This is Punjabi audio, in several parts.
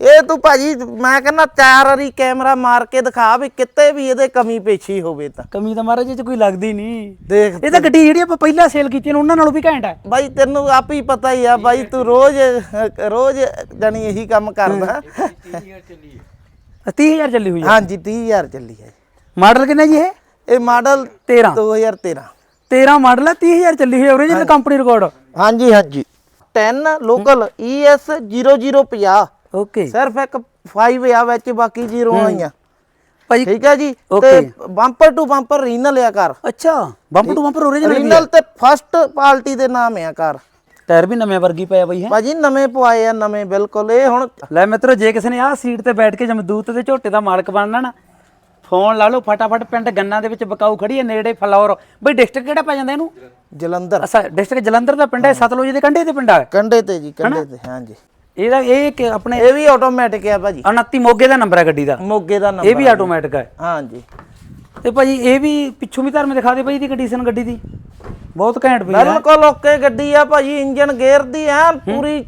ਇਹ ਤੂੰ ਭਾਜੀ ਮੈਂ ਕਹਿੰਦਾ ਚਾਰ ਵਾਰੀ ਕੈਮਰਾ ਮਾਰ ਕੇ ਦਿਖਾ ਵੀ ਕਿਤੇ ਵੀ ਇਹਦੇ ਕਮੀ ਪੇਸ਼ੀ ਹੋਵੇ ਤਾਂ। ਕਮੀ ਤਾਂ ਮਹਾਰਾਜ ਇਹ ਚ ਕੋਈ ਲੱਗਦੀ ਨਹੀਂ। ਦੇਖ ਇਹ ਤਾਂ ਗੱਡੀ ਜਿਹੜੀ ਆਪਾਂ ਪਹਿਲਾਂ ਸੇਲ ਕੀਤੀ ਨੇ ਉਹਨਾਂ ਨਾਲੋਂ ਵੀ ਘੈਂਟ ਹੈ। ਬਾਈ ਤੈਨੂੰ ਆਪ ਹੀ ਪਤਾ ਹੀ ਆ ਬਾਈ ਤੂੰ ਰੋਜ਼ ਰੋਜ਼ ਜਾਨੀ ਇਹੀ ਕੰਮ ਕਰਦਾ। 30000 ਚੱਲੀ ਹੋਈ ਹੈ। ਹਾਂਜੀ 30000 ਚੱਲੀ ਹੈ ਮਾਡਲ ਕਿੰਨਾ ਜੀ ਇਹ? ਇਹ ਮਾਡਲ 13 2013 13 ਮਾਡਲ ਹੈ 30000 ਚੱਲੀ ਹੋਈ ਓਰੀਜਨਲ ਕੰਪਨੀ ਰਿਕਾਰਡ ਹਾਂਜੀ ਹਾਂਜੀ। 10 ਲੋਕਲ ES 0050 ਓਕੇ। ਸਿਰਫ ਇੱਕ 5 ਆ ਵਿੱਚ ਬਾਕੀ ਜ਼ੀਰੋ ਆਈਆਂ। ਭਾਈ ਠੀਕ ਹੈ ਜੀ? ਤੇ. ਬੰਪਰ ਟੂ ਬੰਪਰ ਰੀਨਲ ਆ ਕਾਰ। ਅੱਛਾ bumper to bumper original renewal ਤੇ ਫਸਟ ਪਾਰਟੀ ਦੇ ਨਾਮ ਆ ਕਾਰ। ਟਾਇਰ ਵੀ ਨਵੇਂ ਵਰਗੀ ਪਿਆ ਬਈ ਹੈ? ਭਾਜੀ ਨਵੇਂ ਪਵਾਏ ਆ ਨਵੇਂ ਬਿਲਕੁਲ। ਇਹ ਹੁਣ ਲੈ ਮਿੱਤਰੋ ਜੇ ਕਿਸੇ ਨੇ ਆਹ ਸੀਟ ਤੇ ਬੈਠ ਕੇ ਜਮਦੂਤ ਦੇ ਝੋਟੇ ਦਾ ਮਾਲਕ ਬਣਨਾ ਨਾ ਫੋਨ ਲਾ ਲਓ ਫਟਾਫਟ ਪਿੰਡ ਗੰਨਾ ਦੇ ਵਿੱਚ ਬਕਾਊ ਖੜੀ ਹੈ ਨੇੜੇ ਫਲੌਰ। ਬਈ ਡਿਸਟ੍ਰਿਕਟ ਕਿਹੜਾ ਪੈ ਜਾਂਦਾ ਇਹਨੂੰ? ਜਲੰਧਰ। ਅਸਾ ਡਿਸਟ੍ਰਿਕਟ ਜਲੰਧਰ ਦਾ ਪਿੰਡ ਹੈ ਸਤਲੁਜ ਦੇ ਕੰਢੇ ਤੇ ਪਿੰਡ ਹੈ ਕੰਡੇ ਤੇ ਜੀ ਕੰਡੇ ਤੇ ਹਾਂਜੀ। ਇਹਦਾ ਇਹ ਕਿ ਆਪਣੇ ਇਹ ਵੀ ਆਟੋਮੈਟਿਕ ਆ ਭਾਜੀ। 29 ਮੋਗੇ ਦਾ ਨੰਬਰ ਹੈ ਗੱਡੀ ਦਾ। ਮੋਗੇ ਦਾ ਇਹ ਨੰਬਰ ਵੀ ਆਟੋਮੈਟਿਕ ਹੈ ਹਾਂਜੀ। ਤੇ ਭਾਜੀ ਇਹ ਵੀ ਪਿੱਛੋਂ ਵੀ ਧਰਮ ਦਿਖਾ ਦੇ ਭਾਈ ਦੀ ਕੰਡੀਸ਼ਨ ਗੱਡੀ ਦੀ। ਬਹੁਤ ਘੈਂਟ ਪਈ ਹੈ ਬਿਲਕੁਲ ਓਕੇ ਗੱਡੀ ਆ ਭਾਜੀ ਇੰਜਨ ਗੇਅਰ ਦੀ ਐ ਪੂਰੀ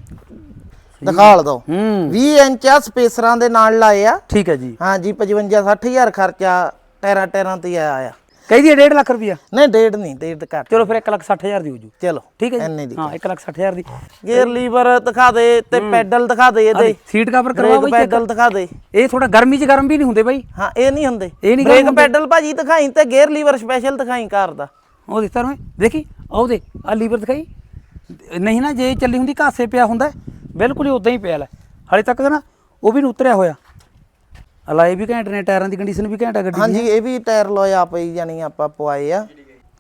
ਦਿਖਾ ਲ ਦੋ। ਹੂੰ। 20 ਇੰਚ ਆ ਸਪੇਸਰਾਂ ਦੇ ਨਾਲ ਲਾਏ ਆ। ਠੀਕ ਹੈ ਜੀ। ਹਾਂਜੀ 55 60000 ਖਰਚਾ ਟੈਰਾਂ ਟੈਰਾਂ ਤੇ ਆਇਆ ਆ। ਕਹੀ ਦੀ 1.5 ਲੱਖ ਰੁਪਇਆ? ਨਹੀਂ ਡੇਢ ਨਹੀਂ ਡੇਢ ਘੱਟ। ਚਲੋ ਫਿਰ 1 ਲੱਖ 60 ਹਜ਼ਾਰ ਦੀ ਹੋ ਜੂ। ਚਲੋ ਠੀਕ ਹੈ ਜੀ? ਇੰਨੇ ਦੀ ਹਾਂ 1 ਲੱਖ 60 ਹਜ਼ਾਰ ਦੀ। ਗੇਅਰ ਲੀਵਰ ਦਿਖਾ ਦੇ ਤੇ ਪੈਡਲ ਦਿਖਾ ਦੇ ਇਹਦੇ। ਸੀਟ ਕਵਰ ਕਰਵਾ ਬ੍ਰੇਕ ਬਈ ਪੈਡਲ ਦਿਖਾ ਦੇ। ਇਹ ਥੋੜਾ ਗਰਮੀ ਚ ਗਰਮ ਵੀ ਨਹੀਂ ਹੁੰਦੇ ਬਾਈ। ਹਾਂ ਇਹ ਨਹੀਂ ਹੁੰਦੇ। ਇਹ ਨਹੀਂ ਬ੍ਰੇਕ ਪੈਡਲ ਭਾਜੀ ਦਿਖਾਈ ਤੇ ਗੇਅਰ ਲੀਵਰ ਸਪੈਸ਼ਲ ਦਿਖਾਈ ਕਾਰ ਦਾ। ਉਹ ਦਿੱਤਾ ਨੂੰ ਦੇਖੀ ਆਹ ਦੇ ਆ ਲੀਵਰ ਦਿਖਾਈ। ਨਹੀਂ ਨਾ ਜੇ ਚੱਲੀ ਹੁੰਦੀ ਘਾਸੇ ਪਿਆ ਹੁੰਦਾ ਬਿਲਕੁਲ ਹੀ ਉਦਾਂ ਹੀ ਪਿਆ ਲੈ। ਹਾਲੇ ਤੱਕ ਨਾ ਉਹ ਵੀ ਨਹੀਂ ਉਤਰਿਆ ਹੋਇਆ। ਅਲਾਏ ਵੀ ਘੈਂਟ ਨੇ ਟਾਇਰਾਂ ਦੀ ਕੰਡੀਸ਼ਨ ਵੀ ਘੈਂਟ ਆ ਗੱਡੀ ਦੀ। ਹਾਂਜੀ ਇਹ ਵੀ ਟਾਇਰ ਲੋਇਆ ਪਈ ਜਾਨੀ ਆਪਾਂ ਪਵਾਏ ਆ।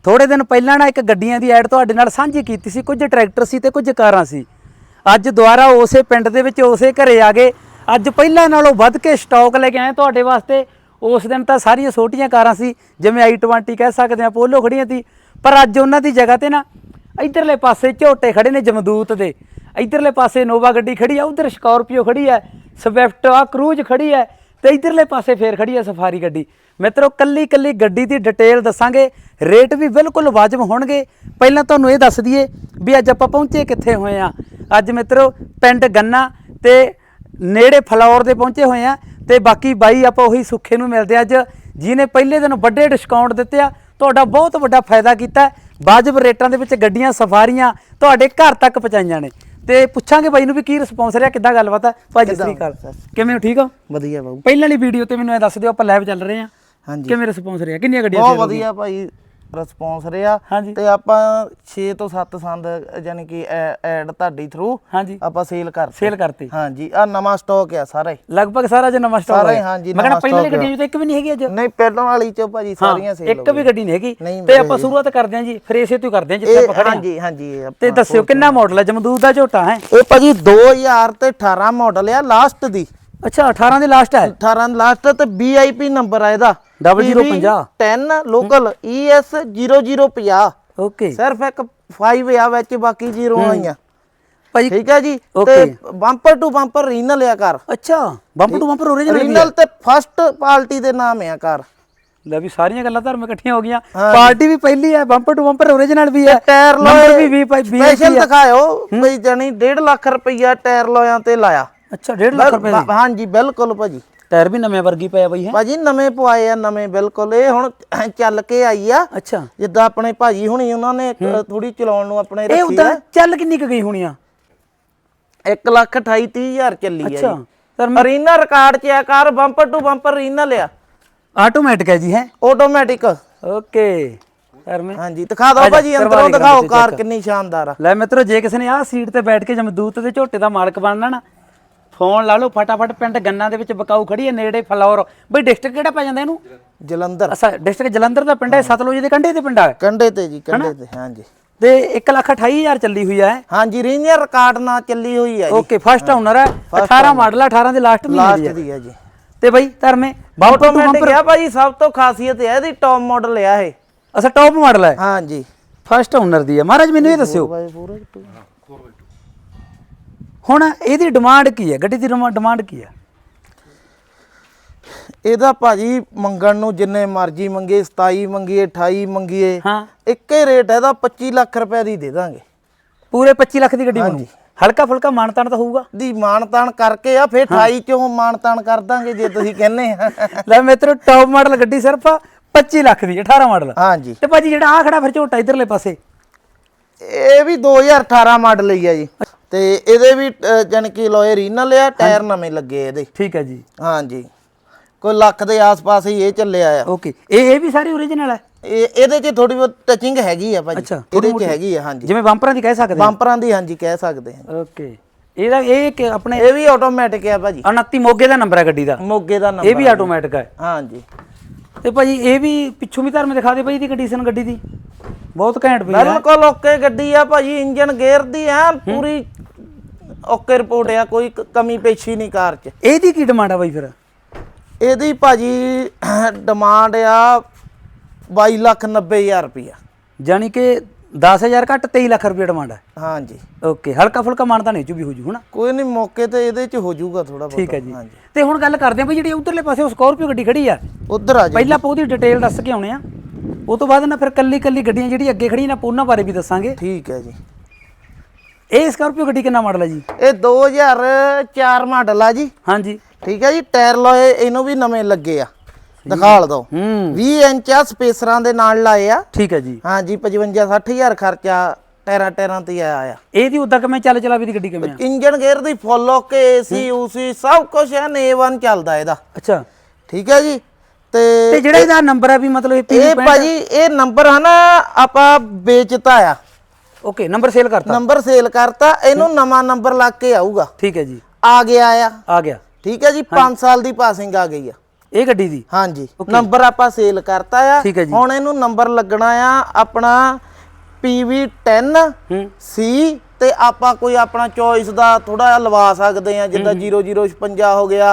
ਥੋੜੇ ਦਿਨ ਪਹਿਲਾਂ ਨਾ ਇੱਕ ਗੱਡੀਆਂ ਦੀ ਐਡ ਤੁਹਾਡੇ ਨਾਲ ਸਾਂਝੀ ਕੀਤੀ ਸੀ ਕੁਝ ਟਰੈਕਟਰ ਸੀ ਤੇ ਕੁਝ ਕਾਰਾਂ ਸੀ। ਅੱਜ ਦੁਬਾਰਾ ਉਸੇ ਪਿੰਡ ਦੇ ਵਿੱਚ ਉਸੇ ਘਰੇ ਆ ਗਏ। ਅੱਜ ਪਹਿਲਾਂ ਨਾਲੋਂ ਵੱਧ ਕੇ ਸਟਾਕ ਲੈ ਕੇ ਆਏ ਤੁਹਾਡੇ ਵਾਸਤੇ। ਉਸ ਦਿਨ ਤਾਂ ਸਾਰੀਆਂ ਛੋਟੀਆਂ ਕਾਰਾਂ ਸੀ ਜਿਵੇਂ i20 ਕਹਿ ਸਕਦੇ ਆ ਪੋਲੋ ਖੜੀਆਂ ਸੀ। ਪਰ ਅੱਜ ਉਹਨਾਂ ਦੀ ਜਗ੍ਹਾ ਤੇ ਨਾ ਇਧਰਲੇ ਪਾਸੇ ਝੋਟੇ ਖੜੇ ਨੇ ਜਮਦੂਤ ਦੇ। ਇਧਰਲੇ ਪਾਸੇ ਨੋਵਾ ਗੱਡੀ ਖੜੀ ਆ ਉਧਰ ਸਕਾਰਪੀਓ ਖੜੀ ਆ ਸਵਿਫਟ ਆ ਕਰੂਜ਼ ਖੜੀ ਆ। ਤੇ ਇਧਰਲੇ ਪਾਸੇ ਫੇਰ ਖੜੀ ਹੈ ਸਫਾਰੀ ਗੱਡੀ। ਮਿੱਤਰੋ, ਕੱਲੀ ਕੱਲੀ ਗੱਡੀ ਦੀ ਡਿਟੇਲ ਦੱਸਾਂਗੇ। ਰੇਟ ਵੀ ਬਿਲਕੁਲ ਵਾਜਬ ਹੋਣਗੇ। ਪਹਿਲਾਂ ਤੁਹਾਨੂੰ ਇਹ ਦੱਸ ਦਈਏ ਵੀ ਅੱਜ ਆਪਾਂ ਪਹੁੰਚੇ ਕਿੱਥੇ ਹੋਏ ਆ। ਅੱਜ ਮਿੱਤਰੋ, ਪਿੰਡ ਗੰਨਾ ਤੇ ਨੇੜੇ ਫਲੌਰ ਦੇ ਪਹੁੰਚੇ ਹੋਏ ਆ ਤੇ ਬਾਕੀ ਬਾਈ ਆਪਾਂ ਉਹੀ ਸੁੱਖੇ ਨੂੰ ਮਿਲਦੇ ਅੱਜ, ਜਿਹਨੇ ਪਹਿਲੇ ਦਿਨ ਵੱਡੇ ਡਿਸਕਾਊਂਟ ਦਿੱਤੇ ਆ। ਤੁਹਾਡਾ ਬਹੁਤ ਵੱਡਾ ਫਾਇਦਾ ਕੀਤਾ। ਵਾਜਬ ਰੇਟਾਂ ਦੇ ਵਿੱਚ ਗੱਡੀਆਂ, ਸਫਾਰੀਆਂ ਤੁਹਾਡੇ ਘਰ ਤੱਕ ਪਹੁੰਚਾਈਆਂ ਨੇ। ਤੇ ਪੁੱਛਾਂਗੇ ਬਾਈ ਨੂੰ ਵੀ ਕੀ ਰਿਸਪੌਂਸ ਰਿਹਾ ਕਿੱਦਾਂ ਗੱਲਬਾਤ ਹੈ ਭਾਜੀ ਸਤਿ ਸ਼੍ਰੀ ਅਕਾਲ ਕਿਵੇਂ ਹੋ? ਠੀਕ ਹੋ? ਵਧੀਆ ਬਾਬੂ ਪਹਿਲਾਂ ਵਾਲੀ ਵੀਡੀਓ ਤੇ ਮੈਨੂੰ ਇਹ ਦੱਸ ਦਿਓ ਆਪਾਂ ਲਾਈਵ ਚੱਲ ਰਹੇ ਹਾਂ। ਹਾਂਜੀ। ਕਿਵੇਂ ਰਿਸਪੌਂਸ ਰਿਹਾ? ਕਿੰਨੀਆਂ ਗੱਡੀਆਂ ਬਹੁਤ? ਵਧੀਆ ਭਾਈ। ਰਿਸਪੌਂਸ ਰਿਹਾ ਹਾਂਜੀ। ਤੇ ਆਪਾਂ 6 ਤੋਂ 7 ਸੰਦ ਯਾਨੀ ਕਿ ਐਡ ਤੁਹਾਡੀ ਥਰੂ ਹਾਂਜੀ। ਆਪਾਂ ਸੇਲ ਕਰ ਸੇਲ ਕਰਤੀ। ਹਾਂਜੀ ਆ ਨਵਾਂ ਸਟਾਕ ਆ ਸਾਰਾ। ਹੀ ਲਗਭਗ ਸਾਰਾ ਜੇ ਨਵਾਂ ਸਟਾਕ ਸਾਰਾ ਹੀ, ਹਾਂਜੀ, ਮੈਂ ਕਹਿੰਦਾ ਨਵਾਂ ਪਹਿਲਾਂ stock ਗੱਡੀਆਂ 'ਚ ਤਾਂ ਇੱਕ ਵੀ ਨਹੀਂ ਹੈਗੀ ਅੱਜ। ਨਹੀਂ ਪਹਿਲਾਂ ਵਾਲੀ ਚ ਭਾਜੀ ਸਾਰੀਆਂ ਹਾਂ ਸੇਲ ਇੱਕ ਵੀ ਗੱਡੀ ਨਹੀਂ ਹੈਗੀ। ਨਹੀਂ ਤੇ ਆਪਾਂ ਸ਼ੁਰੂਆਤ ਕਰਦੇ ਹਾਂ ਜੀ ਫਿਰ ਇਸੇ ਤੋਂ ਹੀ ਕਰਦੇ ਹਾਂ ਜਿੱਥੇ ਆਪਾਂ ਖੜੇ ਹਾਂ। ਹਾਂਜੀ ਹਾਂਜੀ ਇਹ ਤੇ ਦੱਸਿਓ ਕਿੰਨਾ ਮਾਡਲ ਹੈ? ਜਮਦੂਤ ਦਾ ਝੋਟਾ ਹੈ। ਇਹ ਭਾਜੀ 2000 ਤੇ 18 ਮਾਡਲ ਆ ਲਾਸਟ ਦੀ। ਅੱਛਾ 18 ਦੇ ਲਾਸਟ ਹੈ। 18 ਲਾਸਟ ਤੇ VIP ਨੰਬਰ ਆ ਇਹਦਾ। 0050 10 ਲੋਕਲ ES 0050 ਓਕੇ ਸਿਰਫ ਇੱਕ 5 ਆ ਵਿੱਚ ਬਾਕੀ ਜ਼ੀਰੋ ਆਈਆਂ। ਭਾਈ ਠੀਕ ਹੈ ਜੀ? ਤੇ. ਬੰਪਰ ਟੂ ਬੰਪਰ ਰੀਨਲ ਆ ਕਾਰ ਅੱਛਾ ਬੰਪਰ ਟੂ ਬੰਪਰ ਓਰੀਜਨਲ ਵੀ ਰੀਨਲ ਤੇ ਫਸਟ ਪਾਰਟੀ ਦੇ ਨਾਮ ਆ ਕਾਰ ਲੈ ਵੀ ਸਾਰੀਆਂ ਗੱਲਾਂ ਧਰਮ ਇਕੱਠੀਆਂ ਹੋ ਗਈਆਂ। ਪਾਰਟੀ ਵੀ ਪਹਿਲੀ ਹੈ ਬੰਪਰ ਟੂ ਬੰਪਰ ਓਰੀਜਨਲ ਵੀ ਹੈ। ਟਾਇਰ ਲੋਏ। ਵੀ 20 ਸਪੈਸ਼ਲ ਦਿਖਾਇਓ ਬਈ ਜਾਨੀ 1.5 ਲੱਖ ਰੁਪਈਆ ਟਾਇਰ ਲੋਇਆਂ ਤੇ ਲਾਇਆ। ਅੱਛਾ 1.5 ਲੱਖ ਰੁਪਏ ਬ- ਹਾਂਜੀ ਬਿਲਕੁਲ ਭਾਜੀ। ਟਾਇਰ ਵੀ ਨਵੇਂ ਵਰਗੀ ਪਿਆ ਬਈ ਹੈ? ਭਾਜੀ ਨਵੇਂ ਪਵਾਏ ਆ ਨਵੇਂ ਬਿਲਕੁਲ। ਇਹ ਹੁਣ ਚੱਲ ਕੇ ਆਈ ਆ। ਅੱਛਾ। ਜਿੱਦਾਂ ਆਪਣੇ ਭਾਜੀ ਹੁਣੀ ਉਹਨਾਂ ਨੇ ਥੋੜੀ ਚਲਾਉਣ ਨੂੰ ਆਪਣੇ ਇਹ ਰੱਖੀ ਉਦਾਂ ਆ। ਚੱਲ ਕਿੰਨੀ ਕੁ ਗਈ ਹੋਣੀ ਆ? 1 ਲੱਖ 28 30 ਹਜ਼ਾਰ ਚੱਲੀ ਆ ਅੱਛਾ। ਜੀ ਸਰ ਅਰੀਨਾ ਰਿਕਾਰਡ ਚ ਆ ਕਾਰ ਬੰਪਰ ਟੂ ਬੰਪਰ ਰੀਨਾ ਲਿਆ। ਆਟੋਮੈਟਿਕ ਹੈ ਜੀ ਹੈ? Automatic okay. ਮੈਂ ਹਾਂਜੀ ਦਿਖਾ ਦਿਓ ਭਾਜੀ ਅੰਦਰੋਂ ਦਿਖਾਓ ਕਾਰ ਕਿੰਨੀ ਸ਼ਾਨਦਾਰ ਆ। ਲੈ ਮਿੱਤਰੋ ਜੇ ਕਿਸੇ ਨੇ ਆਹ ਸੀਟ ਤੇ ਬੈਠ ਕੇ ਜਮਦੂਤ ਦੇ ਝੋਟੇ ਦਾ ਮਾਲਕ ਬਣਨਾ ਨਾ ਫੋਨ ਲਾ ਲਓ ਫਟਾਫਟ ਪਿੰਡ ਗੰਨਾ ਦੇ ਵਿੱਚ ਬਕਾਊ ਖੜੀ ਹੈ ਨੇੜੇ ਫਲੌਰ। ਬਈ ਡਿਸਟ੍ਰਿਕਟ ਕਿਹੜਾ ਪੈ ਜਾਂਦਾ ਇਹਨੂੰ? ਜਲੰਧਰ। ਅਸਾ ਡਿਸਟ੍ਰਿਕਟ ਜਲੰਧਰ ਦਾ ਪਿੰਡ ਹੈ ਸਤਲੁਜ ਦੇ ਕੰਢੇ ਤੇ ਪਿੰਡ ਹੈ ਕੰਡੇ ਤੇ ਜੀ ਕੰਡੇ ਤੇ ਹਾਂਜੀ। ਤੇ 1 ਲੱਖ 28 ਹਜ਼ਾਰ ਚੱਲੀ ਹੋਈ ਹੈ ਹਾਂਜੀ ਰੀਨੀਅਰ ਰਿਕਾਰਡ ਨਾਲ ਚੱਲੀ ਹੋਈ ਜੀ। ਓਕੇ ਫਸਟ ਓਨਰ ਹੈ 18 ਮਾਡਲ ਹੈ 18 ਦੇ ਲਾਸਟ ਮਹੀਨੇ ਦੀ ਲਾਸਟ ਹੈ ਦੀ ਆ ਜੀ। ਤੇ ਬਈ ਧਰਮੇ ਆਟੋਮੈਟਿਕ ਆ ਭਾਜੀ ਸਭ ਤੋਂ ਖਾਸੀਅਤ ਹੈ ਇਹਦੀ ਟੌਪ ਮਾਡਲ ਆ ਇਹ। ਅਸਾ ਟੌਪ ਮਾਡਲ ਹੈ ਹਾਂਜੀ। ਫਸਟ ਓਨਰ ਦੀ ਹੈ ਮਹਾਰਾਜ ਮੈਨੂੰ ਇਹ ਦੱਸਿਓ। ਬਾਈ ਪੂਰਾ ਹੁਣ ਇਹਦੀ ਡਿਮਾਂਡ ਕੀ ਹੈ? ਗੱਡੀ ਦੀ ਡਿਮਾਂਡ ਕੀ ਹੈ? ਇਹਦਾ ਭਾਜੀ ਮੰਗਣ ਨੂੰ ਜਿੰਨੇ ਮਰਜ਼ੀ ਮੰਗੇ 27 ਮੰਗੀਏ 28 ਮੰਗੀਏ ਹਾਂ। ਇੱਕੇ ਰੇਟ ਹੈ ਇਹਦਾ 25 ਲੱਖ ਰੁਪਏ ਦੀ ਦੇ ਦਾਂਗੇ। ਪੂਰੇ 25 ਲੱਖ ਦੀ ਗੱਡੀ ਬਣੂ। ਹਲਕਾ ਫੁਲਕਾ ਮਾਨਤਾਨ ਤਾਂ ਹੋਊਗਾ। ਦੀ ਮਾਨਤਾਨ ਕਰਕੇ ਆ ਫਿਰ 28 ਚੋਂ ਮਾਨਤਾਨ ਕਰ ਦਾਂਗੇ ਜੇ ਤੁਸੀਂ ਕਹਿੰਦੇ ਆ। ਲੈ ਮਿੱਤਰੋ ਟੌਪ ਮਾਡਲ ਗੱਡੀ ਸਿਰਫ 25 ਲੱਖ ਦੀ 18 ਮਾਡਲ ਹਾਂਜੀ। ਤੇ ਭਾਜੀ ਜਿਹੜਾ ਆ ਖੜਾ ਫਿਰ ਝੋਟਾ ਇਧਰਲੇ ਪਾਸੇ। ਇਹ ਵੀ 2018 ਮਾਡਲ ਹੀ ਆ ਜੀ। ਤੇ ਇਹਦੇ ਵੀ ਜਾਣੀ ਕਿ ਲੋਏ ਰੀਨਲ ਆ ਟਾਇਰ ਨਵੇਂ ਲੱਗੇ ਇਹਦੇ। ਠੀਕ ਹੈ ਜੀ। ਹਾਂਜੀ। ਕੋਈ ਲੱਖ ਦੇ ਆਸ-ਪਾਸ ਹੀ ਇਹ ਚੱਲਿਆ ਆ। ਓਕੇ। ਇਹ ਇਹ ਵੀ ਸਾਰੀ ਓਰੀਜਨਲ ਹੈ? ਇਹ ਇਹਦੇ 'ਚ ਥੋੜੀ ਬਹੁਤ ਟਚਿੰਗ ਹੈਗੀ ਆ ਭਾਜੀ। ਇਹਦੇ 'ਚ ਹੈਗੀ ਆ ਹਾਂਜੀ। ਜਿਵੇਂ ਬੰਪਰਾਂ ਦੀ ਕਹਿ ਸਕਦੇ ਹਾਂ। ਬੰਪਰਾਂ ਦੀ ਹਾਂਜੀ ਕਹਿ ਸਕਦੇ ਹਾਂ। ਓਕੇ। ਇਹਦਾ ਇਹ ਕਿ ਆਪਣੇ ਇਹ ਵੀ ਆਟੋਮੈਟਿਕ ਆ ਭਾਜੀ। 29 ਮੋਗੇ ਦਾ ਨੰਬਰ ਹੈ ਗੱਡੀ ਦਾ। ਮੋਗੇ ਦਾ ਇਹ ਨੰਬਰ ਵੀ ਆਟੋਮੈਟਿਕ ਹੈ। ਹਾਂਜੀ। ਤੇ ਭਾਜੀ ਇਹ ਵੀ ਪਿੱਛੋਂ ਵੀ ਧਰਮ ਦਿਖਾ ਦੇ ਭਾਈ ਦੀ ਕੰਡੀਸ਼ਨ ਗੱਡੀ ਦੀ। ਬਹੁਤ ਘੈਂਟ ਪਈ ਹੈ ਬਿਲਕੁਲ ਓਕੇ ਗੱਡੀ ਆ ਭਾਜੀ ਇੰਜਨ ਗੇਅਰ ਦੀ ਆ ਪੂਰੀ ਓਕੇ ਰਿਪੋਰਟ ਆ ਕੋਈ ਕ- ਕਮੀ ਪੇਸ਼ੀ ਨਹੀਂ ਕਾਰ 'ਚ। ਇਹਦੀ ਕੀ ਡਿਮਾਂਡ ਆ ਬਾਈ ਫਿਰ? ਇਹਦੀ ਭਾਜੀ ਡਿਮਾਂਡ ਆ 22 ਲੱਖ 90 ਹਜ਼ਾਰ ਰੁਪਇਆ ਜਾਨੀ ਕਿ 10000 ਘੱਟ 23 ਲੱਖ ਰੁਪਏ ਡਿਮਾਂਡ ਹੈ ਹਾਂਜੀ। ਓਕੇ ਹਲਕਾ ਫੁਲਕਾ ਮਾਨਤਾ ਨਹੀਂ ਚੁ ਵੀ ਹੋ ਜੂ ਹਨਾ ਕੋਈ ਨਹੀਂ ਮੌਕੇ ਤੇ ਇਹਦੇ 'ਚ ਹੋ ਜਾਊਗਾ ਥੋੜਾ ਬਹੁਤ। ਠੀਕ ਹੈ ਜੀ। ਤੇ ਹੁਣ ਗੱਲ ਕਰਦੇ ਆ ਬਈ ਜਿਹੜੀ ਉਧਰਲੇ ਪਾਸੇ ਉਹ ਸਕਾਰਪੀਓ ਗੱਡੀ ਖੜੀ ਆ। ਉਧਰ ਆ ਜੀ। ਪਹਿਲਾਂ ਆਪਾਂ ਉਹਦੀ ਡਿਟੇਲ ਦੱਸ ਕੇ ਆਉਣੇ ਆ। ਉਹ ਤੋਂ ਬਾਅਦ ਨਾ ਫਿਰ ਕੱਲੀ ਕੱਲੀ ਗੱਡੀਆਂ ਜਿਹੜੀ ਅੱਗੇ ਖੜੀਆਂ ਨੇ ਆਪਾਂ ਉਹਨਾਂ ਬਾਰੇ ਵੀ ਦੱਸਾਂਗੇ। ਠੀਕ ਹੈ ਜੀ। ਇਹ ਸਕਾਰਪੀਓ ਗੱਡੀ ਕਿੰਨਾ ਮਾਡਲ ਹੈ ਜੀ? ਇਹ 2004 ਮਾਡਲ ਆ ਜੀ। ਹਾਂਜੀ। ਠੀਕ ਹੈ ਜੀ ਟਾਇਰ ਲੋਏ ਇਹਨੂੰ ਵੀ ਨਵੇਂ ਲੱਗੇ ਆ। ਦਿਖਾ ਲਓ ਹੂੰ। 20 ਇੰਚ ਆ ਸਪੇਸਰਾਂ ਦੇ ਨਾਲ ਲਾਏ ਆ। ਠੀਕ ਹੈ ਜੀ। ਹਾਂਜੀ 55 60000 ਖਰਚਾ ਟਾਇਰਾਂ ਟਾਇਰਾਂ ਤੇ ਆਇਆ ਆ। ਇਹਦੀ ਉਦਾਂ ਕਿਵੇਂ ਚੱਲ ਚਲਾ ਵੀ ਦੀ ਗੱਡੀ ਕਿਵੇਂ ਆ? ਇੰਜਨ ਗੇਅਰ ਦੀ ਫੁੱਲ ਓਕੇ ਏਸੀ ਊਸੀ ਸਭ ਕੁਝ ਹੈ A1 ਚੱਲਦਾ ਇਹਦਾ। ਅੱਛਾ। ਠੀਕ ਹੈ ਜੀ ਤੇ ਤੇ ਜਿਹੜਾ ਇਹਦਾ ਨੰਬਰ ਹੈ ਵੀ ਮਤਲਬ ਇਹ ਭਾਜੀ ਇਹ ਨੰਬਰ ਹੈ ਨਾ ਆਪਾਂ ਵੇਚਤਾ ਆ। ਓਕੇ ਨੰਬਰ ਸੇਲ ਕਰਤਾ। ਨੰਬਰ ਸੇਲ ਕਰਤਾ ਇਹਨੂੰ ਨਵਾਂ ਨੰਬਰ ਲੱਗ ਕੇ ਆਊਗਾ। ਠੀਕ ਹੈ ਜੀ। ਆ ਗਿਆ ਆ। ਆ ਗਿਆ। ਠੀਕ ਹੈ ਜੀ 5 ਸਾਲ ਦੀ ਪਾਸਿੰਗ ਆ ਗਈ ਆ। ਇਹ ਗੱਡੀ ਦੀ? ਹਾਂਜੀ। ਨੰਬਰ ਆਪਾਂ ਸੇਲ ਕਰਤਾ ਆ। ਹੁਣ ਇਹਨੂੰ ਨੰਬਰ ਲੱਗਣਾ ਆ ਆਪਣਾ PV10 ਹੂੰ। C ਤੇ ਆਪਾਂ ਕੋਈ ਆਪਣਾ ਚੋਇਸ ਦਾ ਥੋੜਾ ਜਿਹਾ ਲਵਾ ਸਕਦੇ ਆ ਜਿੱਦਾਂ 0056 ਹੋ। ਗਿਆ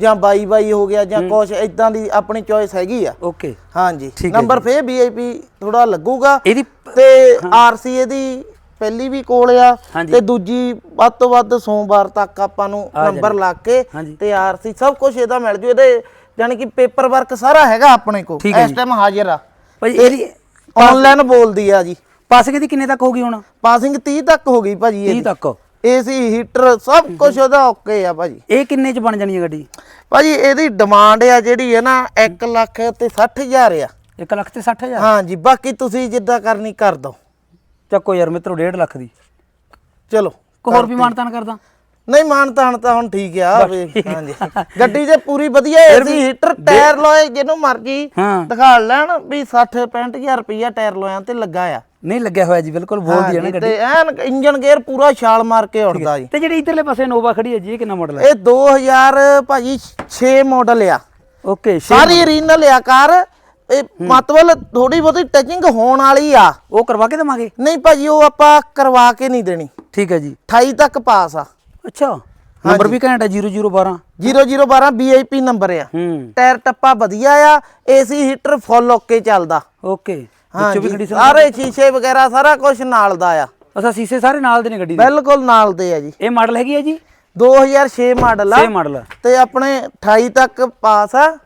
ਜਾਂ 2222 ਹੋ ਗਿਆ ਜਾਂ ਕੁਛ ਇਦਾਂ ਦੀ ਆਪਣੀ ਚੋਇਸ ਹੈਗੀ ਆ। ਓਕੇ ਹਾਂਜੀ। ਠੀਕ ਹੈ ਨੰਬਰ ਫੇਰ VIP ਥੋੜਾ ਲੱਗੂਗਾ। ਇਹਦੀ ਤੇ RC ਇਹਦੀ ਪਹਿਲੀ ਵੀ ਕੋਲ ਆ ਹਾਂਜੀ। ਤੇ ਦੂਜੀ ਵੱਧ ਤੋਂ ਵੱਧ ਸੋਮਵਾਰ ਤੱਕ ਆਪਾਂ ਨੂੰ ਨੰਬਰ ਲਾ ਕੇ ਹਾਂਜੀ। ਤੇ ਆਰਸੀ ਸਭ ਕੁਝ ਇਹਦਾ ਮਿਲ ਜੂ। ਇਹਦੇ ਯਾਨੀ ਕਿ ਪੇਪਰ ਵਰਕ ਸਾਰਾ ਹੈਗਾ ਆਪਣੇ ਕੋਲ। ਠੀਕ ਹੈ ਇਸ ਟਾਈਮ ਹਾਜ਼ਰ ਆ। ਭਾਈ ਇਹਦੀ ਆਨਲਾਈਨ ਬੋਲਦੀ ਆ ਜੀ। ਪਾਸਿੰਗ ਦੀ ਕਿੰਨੇ ਤੱਕ ਹੋਗੀ ਹੁਣ? ਪਾਸਿੰਗ 30 ਤੱਕ ਹੋ ਗਈ ਭਾਜੀ 30 ਇਹਦੀ। ਤੱਕ। ਏਸੀ ਹੀਟਰ ਸਭ ਕੁਝ ਉਹਦਾ ਓਕੇ ਆ ਭਾਜੀ। ਇਹ ਕਿੰਨੇ ਚ ਬਣ ਜਾਣੀ ਹੈ ਗੱਡੀ? ਭਾਜੀ ਇਹਦੀ ਡਿਮਾਂਡ ਆ ਜਿਹੜੀ ਹੈ ਨਾ 1 ਲੱਖ ਤੇ 60000 ਆ। 1 ਲੱਖ ਤੇ 60000 ਹਾਂਜੀ ਬਾਕੀ ਤੁਸੀਂ ਜਿੱਦਾਂ ਕਰਨੀ ਕਰ ਦੋ ਚੱਕੋ ਯਾਰ ਮਿੱਤਰੋ 1.5 ਲੱਖ ਦੀ। ਚਲੋ ਕੋਈ ਹੋਰ ਵੀ ਮਾਨਤਾਨ ਕਰਦਾ। ਨਹੀਂ ਮਾਨ ਤਾਨ ਤਾਂ ਹੁਣ ਠੀਕ ਆ ਵੀ, ਹਾਂਜੀ। ਗੱਡੀ ਤੇ ਪੂਰੀ ਵਧੀਆ ਏਸੀ ਹੀਟਰ ਟਾਇਰ ਲੋਏ ਜਿਹਨੂੰ ਮਰਜ਼ੀ ਦਿਖਾ ਲੈਣ ਵੀ 60 65000 ਰੁਪਈਆ ਟਾਇਰ ਲੋਇਆਂ ਤੇ ਲੱਗਾ ਆ। ਨਹੀਂ ਲੱਗਿਆ ਹੋਇਆ ਜੀ ਬਿਲਕੁਲ ਬੋਲਦੀ ਹੈ ਨਾ ਗੱਡੀ। ਤੇ ਐਨ ਇੰਜਨ ਗੇਅਰ ਪੂਰਾ ਛਾਲ ਮਾਰ ਕੇ ਉੱਡਦਾ ਜੀ। ਤੇ ਜਿਹੜੀ ਇਧਰਲੇ ਪਾਸੇ ਨੋਵਾ ਖੜੀ ਹੈ ਜੀ ਇਹ ਕਿੰਨਾ ਮਾਡਲ ਹੈ? ਇਹ 2000 ਭਾਜੀ 6 ਮਾਡਲ ਆ। ਓਕੇ ਸਾਰੀ ਰੀਨਲ ਆ ਕਾਰ ਇਹ ਮਤਲਬ ਥੋੜੀ ਬਹੁਤੀ ਟਚਿੰਗ ਹੋਣ ਵਾਲੀ ਆ। ਉਹ ਕਰਵਾ ਕੇ ਦਵਾਂਗੇ? ਨਹੀਂ ਭਾਜੀ ਉਹ ਆਪਾਂ ਕਰਵਾ ਕੇ ਨਹੀਂ ਦੇਣੀ। ਠੀਕ ਹੈ ਜੀ। 28 ਤੱਕ ਪਾਸ ਆ। ਅੱਛਾ ਨੰਬਰ ਵੀ ਘੈਂਟ ਹੈ 0012 0012 VIP ਨੰਬਰ ਆ। ਟਾਇਰ ਟੱਪਾ ਵਧੀਆ ਆ ਏਸੀ ਹੀਟਰ ਫੁੱਲ ਓਕੇ ਚੱਲਦਾ। ਓਕੇ ਹਾਂ ਵਿੱਚੋਂ ਵੀ ਗੱਡੀ ਸਾਰੇ ਸ਼ੀਸ਼ੇ ਵਗੈਰਾ ਸਾਰਾ ਕੁਝ ਨਾਲ ਦਾ ਆ। ਅੱਛਾ ਸੀਸੇ ਸਾਰੇ ਨਾਲ ਦੇ ਨੇ ਗੱਡੀ ਦੇ? ਬਿਲਕੁਲ ਨਾਲ ਦੇ ਆ ਜੀ। ਇਹ ਮਾਡਲ ਹੈਗੀ ਹੈ ਜੀ? 2006 ਮਾਡਲ ਆ। ਸੇਮ ਮਾਡਲ ਹੈ ਤੇ ਆਪਣੇ 28 ਤੱਕ ਪਾਸ ਆ।